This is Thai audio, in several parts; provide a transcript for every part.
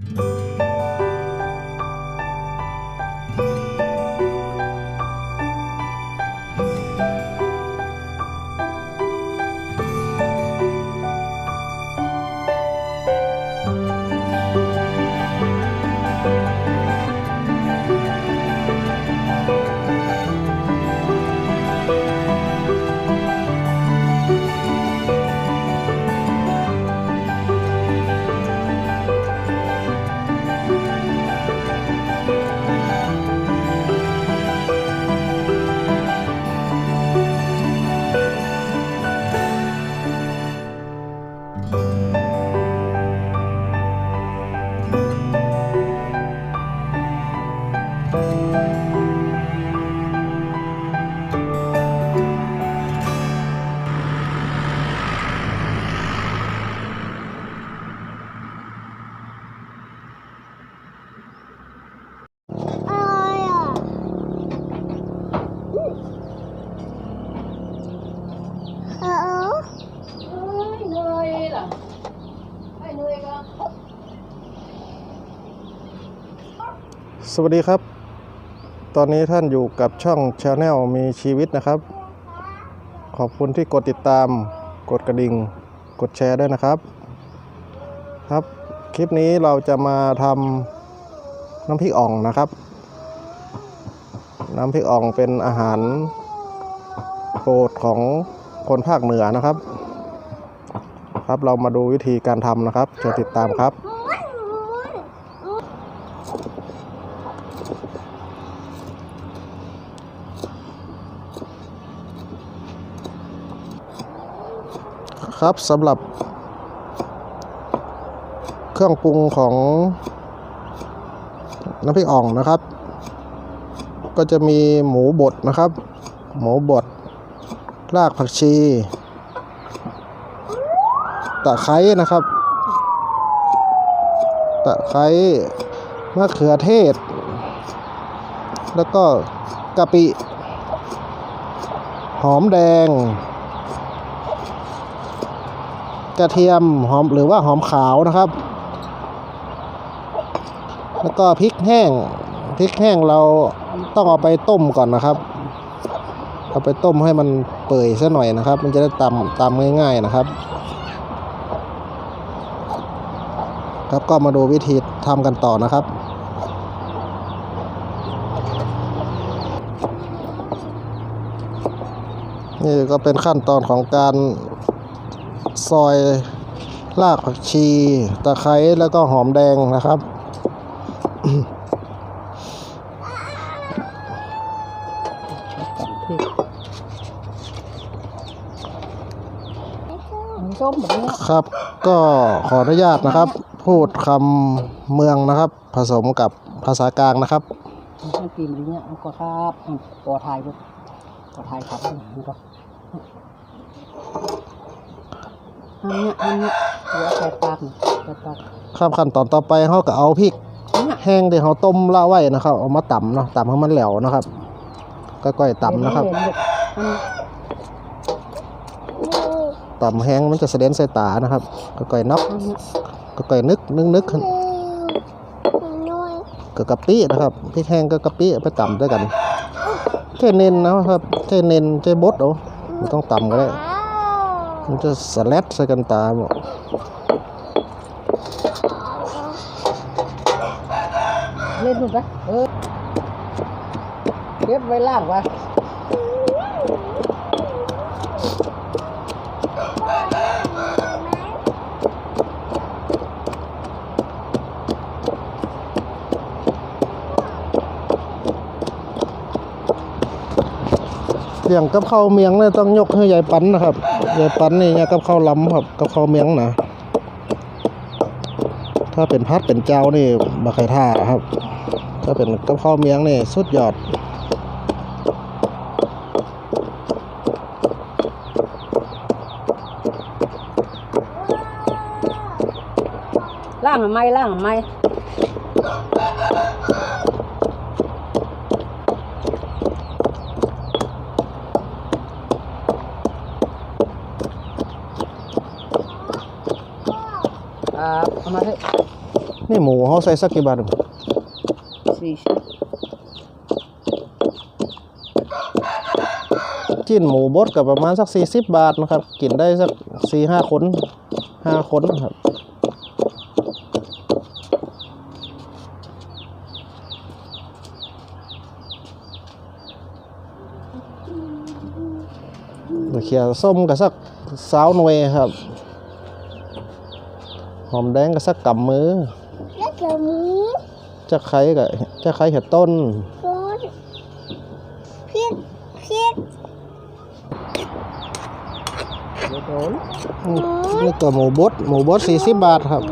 อ สวัสดีครับ ตอนนี้ท่านอยู่กับช่อง Channel มีชีวิตนะครับ ขอบคุณที่กดติดตาม กดกระดิ่ง กดแชร์ด้วยนะครับ ครับ คลิปนี้เราจะมาทำน้ำพริกอ่องนะครับ น้ำพริกอ่องเป็นอาหารโปรดของคนภาคเหนือนะครับ ครับเรามาดูวิธีการทำนะครับเชิญติดตามครับ ครับสำหรับ เครื่องปรุงของน้ำพริกอ่องนะครับ ก็จะมีหมูบดนะครับ หมูบดรากผักชี ตะไคร้นะครับ ตะไคร้มะเขือเทศ แล้วก็กะปิ หอมแดง กระเทียมหอมหรือว่าหอมขาวนะครับ แล้วก็พริกแห้งพริกแห้งเราต้องเอาไปต้มก่อนนะครับ เอาไปต้มให้มันเปื่อยซะหน่อยนะครับ มันจะได้ตำตำง่าย ๆนะครับ ครับก็มาดูวิธีทำกันต่อนะครับนี่ก็เป็นขั้นตอนของการ ซอยรากผักชี ตะไคร้แล้วก็หอมแดงนะครับ ส้มแบบนี้ครับ ก็ขออนุญาตนะครับ พูดคำเมืองนะครับ ผสมกับภาษากลางนะครับ มันปีนอย่างเงี้ยมันก็ครับอืมปอไทยด้วยปอไทยครับมันก็ อันเนี้ยอันเนี้ยเหลือแปดปากนี่แปดปากครับขั้นตอนต่อไปเขาก็เอาพริกเนี่ยแห้งที่เขาต้มละไว้นะครับ เอามาตำเนาะตำให้มันแหลวนะครับก็ก้อยๆตำนะครับเห็ลูกอันนี้ตำแห้งมันจะเสด็นใส่ตานะครับก็ก้อยๆนับอันเนี้ยก็ก้อยๆนึกนึกนึกขึ้นน้อยกับกะปินะครับพริกแห้งกับกะปิเอาไปตำด้วยกันเทเนนนะครับเทเนนเทบดเอาไม่ต้องตำก็ได้ มันจะสแลดใส่กันตาหมดเล่นดูนะเออเก็บไว้ล่างไว้อย่างกับข้าวเมียงเนี่ยต้องยกให้ยายปันนะครับ ยายปันนี่เนี่ยกับข้าวล้ำครับกับข้าวเมียงนะถ้าเป็นพัดเป็นเจ้านี่บะไข่ท่าครับ ถ้าเป็นกับข้าวเมียงนี่สุดยอดล่างทำไมล่างไมครับเอามาเถอะ นี่หมูเขาใส่สักกี่บาทหนึ่งสี่สิบจิ้นหมูบดกับประมาณสักสี่สิบบาทนะครับ กินได้สักสี่ห้าคนห้าคนนะครับเขียวส้มกับสักสาวหน่วยครับ หอมแดงกับสักกำมือ แล้วก็มีจะไคร้กับจะไคร้เห็ดต้นรถพริกพริกเดี๋ยวโดนนี่ก็หมูบดหมูบดสี่สิบบาทครับ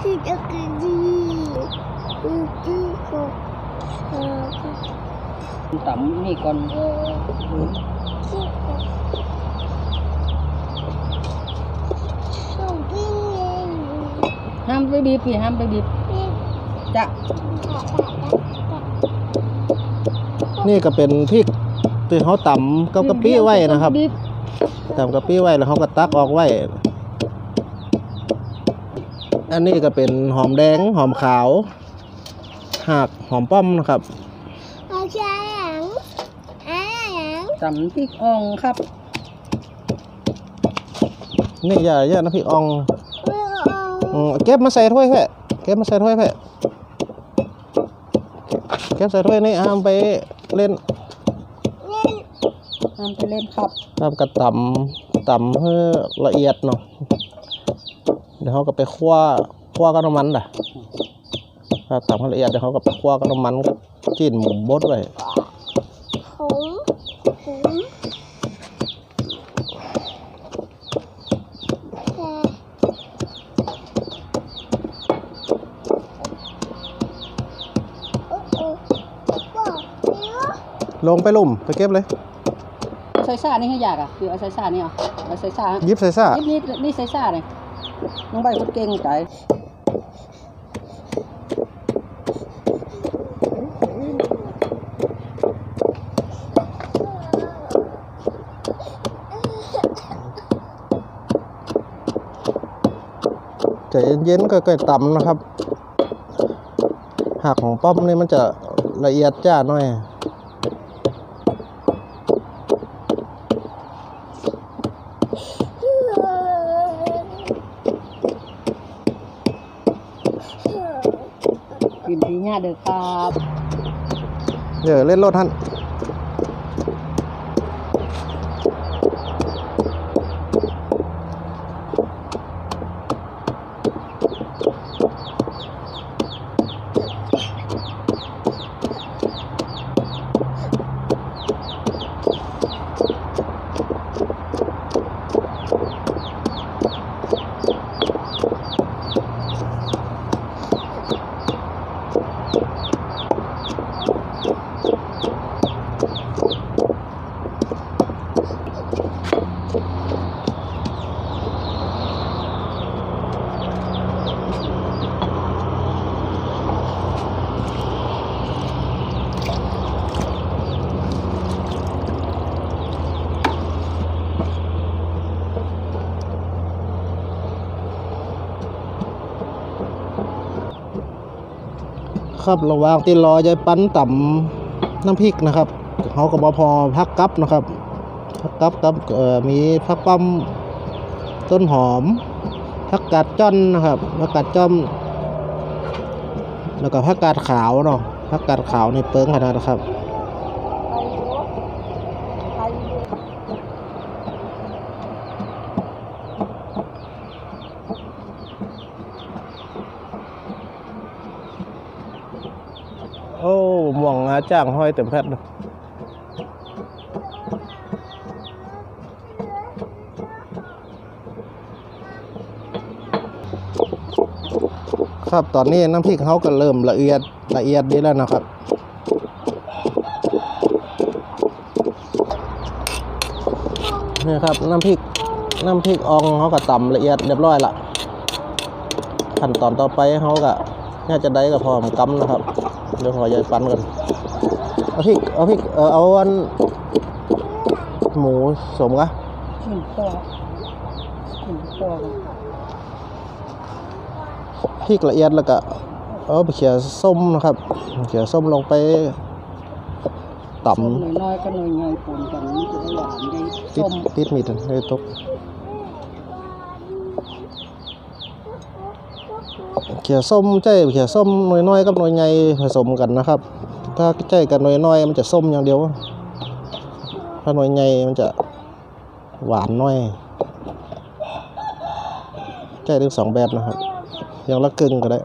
คือจะกินดีคือที่ก็เออคือต่ำนี่ก่อน เออที่ก็ส่งพี่เอง ห้ามไปบีบพี่ห้ามไปบีบพี่จะนี่ก็เป็นพริกที่เขาตำกับกะปิไว้นะครับบีบตำกะปิไว้แล้วเขาก็ตักออกไว้ อันนี้ก็เป็นหอมแดงหอมขาวหากหอมป้อมนะครับเอาใช่หยังอ่าหยังต่ำพริกอ่องครับ นี่อย่าอย่านะพี่อองเออ เอาอืมเก็บมาใส่ถ้วยแพ่เก็บมาใส่ถ้วยแพ่เก็บใส่ถ้วยนี่ห้ามไปเล่นเล่นห้ามไปเล่นครับทำกระตำตำให้ละเอียดเนาะเดี๋ยวเขาก็ไปคั่วคั่วกับน้ำมันด่ะถ้าตำให้ละเอียดเดี๋ยวเขาก็ไปคั่วกับน้ำมันกับจิ้นหมูบดไว้ขมขมแต่โอ้โหบอกเดี๋ยว ลงไปลุ่มไปเก็บเลยใส่ซ่านี่ให้ยากอะคือเอาใส่ซ่านี่เอาเอาใส่ซ่ายิบใส่ซ่านี่นี่นี่ใส่ซ่าเลยน้องใบคนเก่งใจใจเย็นๆก็ค่อยๆตำนะครับหักของป้อมนี่มันจะละเอียดจ้าหน่อย กินดี เด้อครับ เดี๋ยวเล่นรถท่าน ครับระหว่างที่รอยายปั้นต่ำน้ำพริกนะครับเขาก็บอพอพักกับนะครับพักกับกับมีพักปั้มต้นหอมพักกาดจ้อนนะครับพักกาดจ้อม แล้วก็พักกาดขาวเนาะพักกาดขาวในเปิ้งขนาดนะครับ โอ้หม่วงงาจ้างห้อยเต็มแพทย์ครับตอนนี้น้ำพริกเขาก็เริ่มละเอียดละเอียดดีแล้วนะครับ นี่ครับน้ำพริกน้ำพริกอองเขาก็ตำละเอียดเรียบร้อยละขั้นตอนต่อไปเขาก็น่าจะได้กับพร้อมกำนะครับ เดี๋ยวขอยายปันกัน เอาพริกเอาพริกเออเอาอันหมูสมกะหนึ่งตัวกินตัวกันพริกละเอียดแล้วก็เอาไปเขียส้มนะครับ เขียส้มลงไปต่ส้มน้อยๆก็น้อยใหญ่ปนกันมันจะได้หวานได้ำติส้ดมติดมีดเลยตกเขียส้มใจเขียส้มน้อยๆกับน้อยใหญ่ผสมกันนะครับ ถ้าใจกันน้อยๆมันจะส้มอย่างเดียว ถ้าน้อยใหญ่มันจะหวานน้อยใจทั้งสองแบบนะครับอย่างละกึ่งก็ได้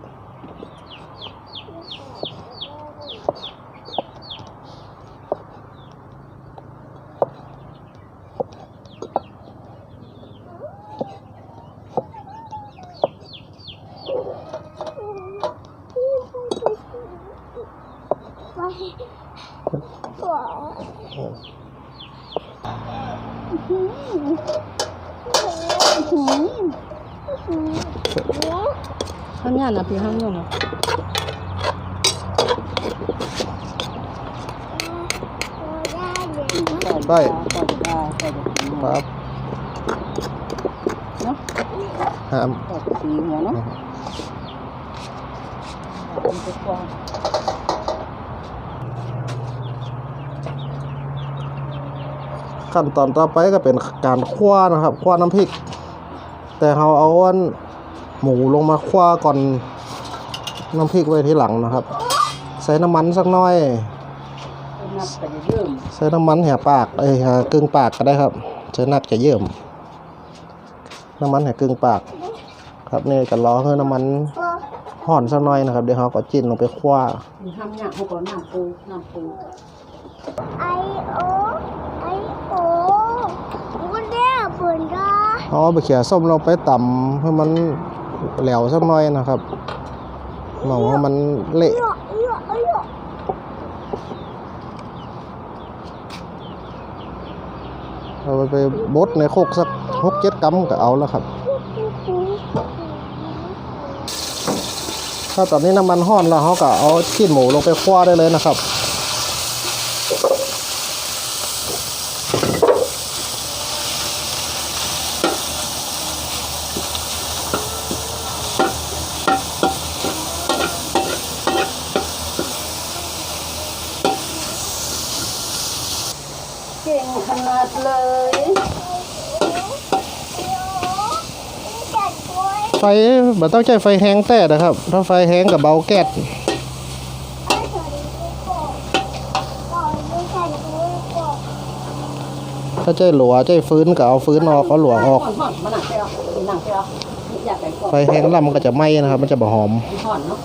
ข้างหน้านะพี่ข้างหน้าน ขั้นตอนต่อไปก็เป็นการคั่วนะครับคั่วน้ำพริก แต่เราเอาอันหมูลงมาคั่วก่อนน้ำพริกไว้ทีหลังนะครับ ใส่น้ำมันสักน้อยใส่น้ำมันแห่ปากเอ้ยแห่กึ่งปากก็ได้ครับใช้นักจะเยิ่มน้ำมันแห่กึ่งปาก ครับนี่ก็รอให้น้ำมันห่อนสักหน่อยนะครับเดี๋ยวเราก็จิ้นลงไปควๆมีห้ามยากเขาก็น้ำปูน้ำปู ไอโอไอโอมันได้ผลได้เอาไปเขี่ยส้มลงไปต่ำให้มันแหลวสักหน่อยนะครับหมองให้มันเละเยอะเยอะเยอะเอาไปบดในโคกสักหกเจ็ดกำก็เอาแล้วครับ ถ้าตอนนี้น้ำมันห้อนแล้วเขาก็เอาชิ้นหมูลงไปคั่วได้เลยนะครับ เก่งขนาดเลย จัดด้วย ไฟ มันต้องใช้ไฟแห้งแต่นะครับ ถ้าไฟแห้งกับเบาแก๊สไอ้ตัวนี้ก็ก่อนไม่จัดด้วยก่อนถ้าใจหลัวใจฟื้นก็เอาฟื้นออกเอาหลัวออกไปเอาหนังไปเอาอยากไปก่อนไฟแห้งแล้วมันก็จะไหม้นะครับ มันจะบ่หอม ห่อนเนาะ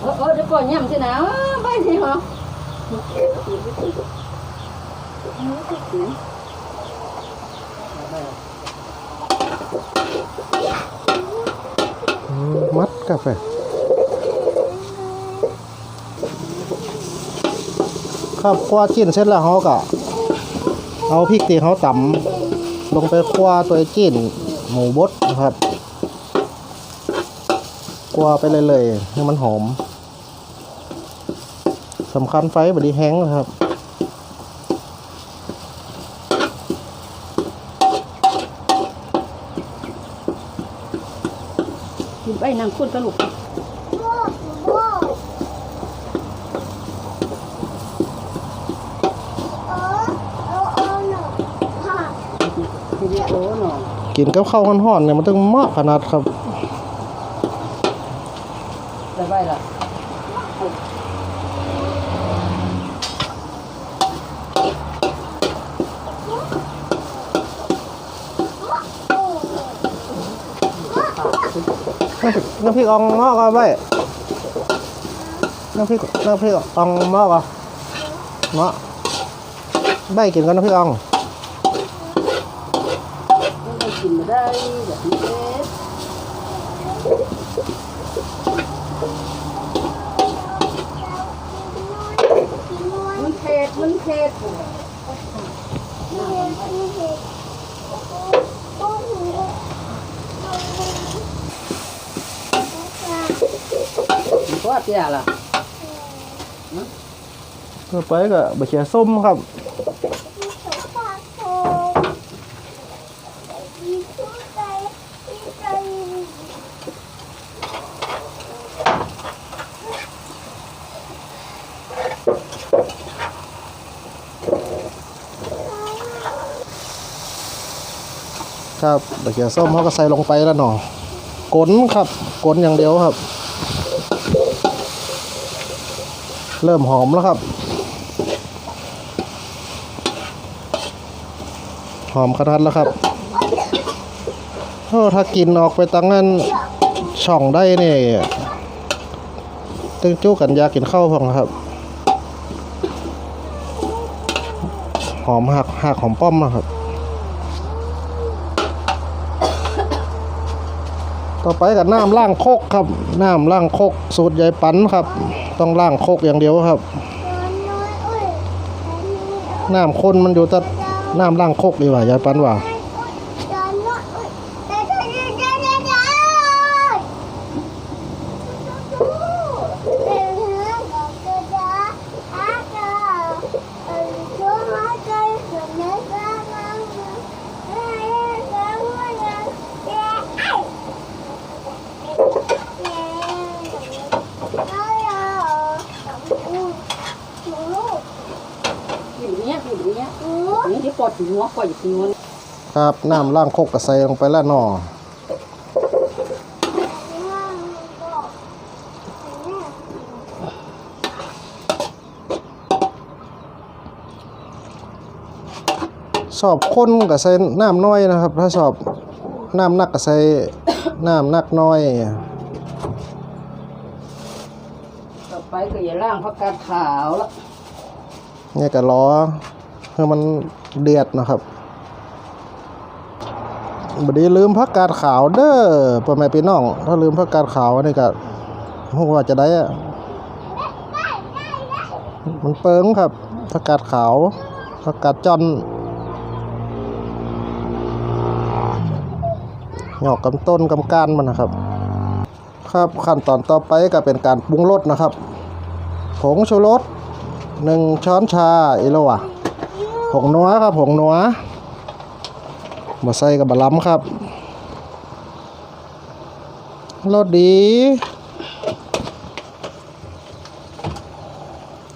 เออเออเดี๋ยวก่อนย่ำสินะเออไปสิเหรอ มัดกาแฟครับคั่วจิ้นเสร็จแล้วเขาก็เอาพริกที่เขาตำลงไปคั่วตัวจิ้นหมูบดนะครับคั่วไปเลยๆให้มันหอมสำคัญไฟบดีแห้งนะครับ กินไปนั่งคุณกระลุก โบ้โบ้เออเออเออหนูค่ะ วิ ดีโอเนาะกินกับข้าวห่อนๆเนี่ยมันต้องเหมาะขนาดครับได้ไปละ น้ำพริกอ่องหม้อก็ไว้น้ำพริกน้ำพริกอ่องหม้อก็หม้อใบกินกับน้ำพริกอ่องกินมาได้แบบนี้มันเผ็ดมันเผ็ด เห็นนี่เห็นโอ้โหว่าเตี้ยล่ะต่อไปก็บะเขียส้มครับครับบะเขียส้มเขาก็ใส่ลงไปแล้วเนาะกลนครับกลนอย่างเดียวครับ เริ่มหอมแล้วครับ หอมขนาดแล้วครับโอ้ถ้ากินออกไปตั้งนั้นช่องได้เนี่ยตึงจู้กันยากินข้าวพองครับ หอมหักหักหอมป้อมนะครับ ต่อไปกับน้ำล่างโคกครับ น้ำล่างโคกสูตรใหญ่ปันครับ ต้องล่างโคกอย่างเดียวครับ น้ำข้นมันอยู่แต่น้ำล่างโคกดีกว่า ยายปันว่า อยู่เนี้ยอยู่เนี้ยนี่ที่ป อดอยู่หัวปอดอยู่ที่หัวครับน้ำล่างโคกก็ใส่ลงไปแล้วเนอชอบข้นก็ใส่น้ำน้อยนะครับ ถ้าชอบน้ำหนักก็ใส่น้ำหนักน้อย ต่อไปก็อย่าล่างผักกาดขาวละเนี่ยก็ล้อให้มัน เดือดนะครับบดีลืมพักกาดขาวเด้อพ่อแม่พี่น้อง ถ้าลืมพักกาดขาวนี่ก็พวกว่าจะได้อะมันเปิงครับพักกาดขาวพักกาดจอนหยอกกำต้นกำก้านมันนะครับ ครับขั้นตอนต่อไปก็เป็นการปรุงรสนะครับ ผงชูรสหนึ่งช้อนชาอีโลวะ ผงนัวครับผงนัวมาใส่กับบะล้ำครับรสดี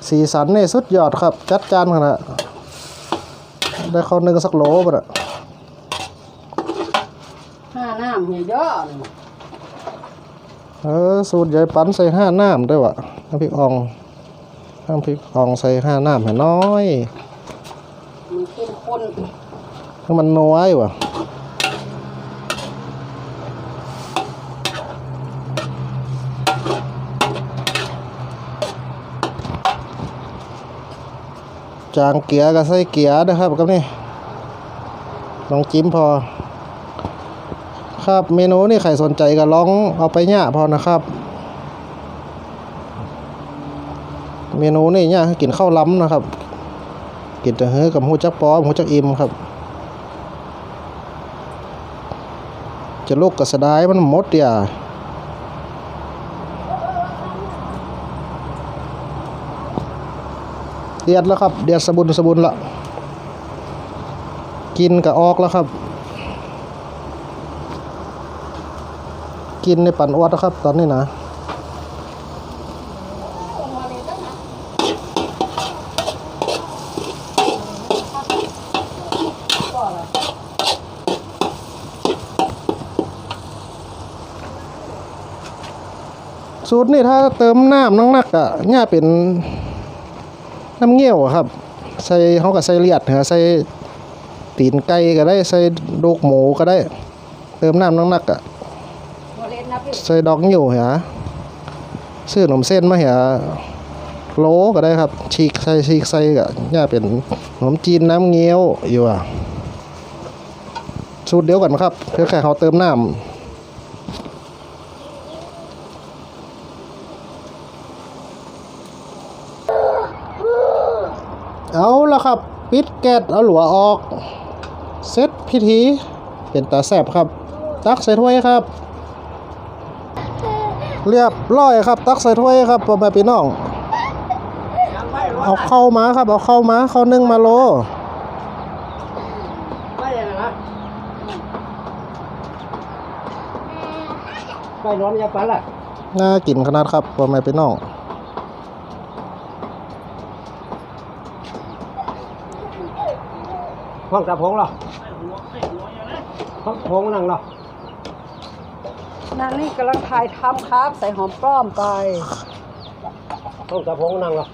สีสันนี่สุดยอดครับ จัดจานขนาดได้ข้าวหนึ่งสักโหลป่ะน่ะห้าน้ำเนี่ยย่อนี่เออ สูตรใหญ่ปันใส่ห้าน้ำด้วยวะน้ำพริกอ่องน้ำพริกอ่องใส่ห้าน้ำให้น้อย มันเข้มข้นให้มันน้อยว่ะจางเกียร์ก็ใส่เกียร์นะครับกับนี่ลองจิ้มพอ ครับเมนูนี่ใครสนใจก็ลองเอาไปย่าพอนะครับ เมนูนี่ย่าให้กินข้าวล้ำนะครับ กินแต่เฮ้อกับหูจักปอมหูจักอิ่มครับ จะลูกกระสดายมันหมดเดียเดือดแล้วครับ เดือดสะบุนสะบุนละกินกับออกแล้วครับ กินในปั่นอวดแล้วครับ ตอนนี้นะ สูตรนี่ถ้าเติมน้ำนักๆอะเนี่ยเป็นน้ำเงี้ยวอะครับ ใส่เขาก็ใส่เลียดเหรอใส่ตีนไก่ก็ได้ใส่ดูกหมูก็ได้ เติมน้ำนักๆอะมาเล่นนะพี่ใส่ดอกนิ้วเหรอซื้อขนมเส้นมาเหรอโลก็ได้ครับ ฉีกใส่ฉีกใส่ก็เนี่ยเป็นขนมจีนน้ำเงี้ยวอยู่อะสูตรเดียวกันครับเพียงแค่เขาเติมน้ำ เอาละครับ ปิดแก๊สเอาหลัวออก เสร็จพิธี เป็นตาแสบครับ ตักใส่ถ้วยครับ เรียบร้อยครับ ตักใส่ถ้วยครับพ่อแม่พี่น้อง เอาเข้ามาครับ เอาเข้ามาเข้านึ่งมาโลไม่เลยนะไปร้อนยาปันล่ะน่ากินขนาดครับพ่อแม่พี่น้อง ห้องตาพงเหรอห้องพงนั่งเหรอนางนี่กำลังถ่ายทำครับ ใส่หอมป้อมไปห้องตาพงนั่งเหรอ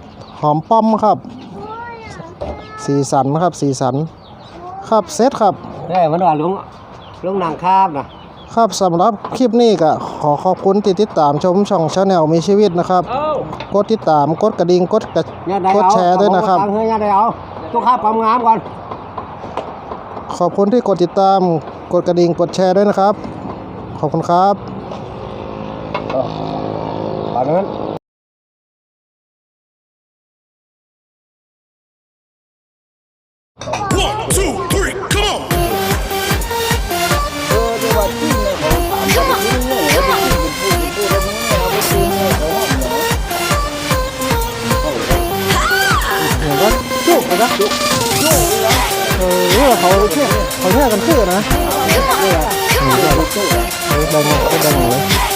หอมป้อมครับ สีสันครับ สีสัน ครับเซตครับเอ้ยมันว่าลุงลุงนางคาบนะครับสำหรับคลิปนี้ก็ขอขอบคุณที่ติดตามชมช่องชาแนลมีชีวิตนะครับเอ้ากดติดตามกดกระดิ่งกดกระย่าได้กดเอาแชร์ด้วยนะครับเอาเฮ้ยย่าได้เอาต้องคาบความงามก่อน ขอบคุณที่กดติดตาม กดกระดิ่ง กดแชร์ด้วยนะครับ ขอบคุณครับตอนนั้นเห็นก็จุกนะครับจุกเออ เขาเชื่อเขาเชื่อกันชื่อนะเออแบ่งแบ่งเลย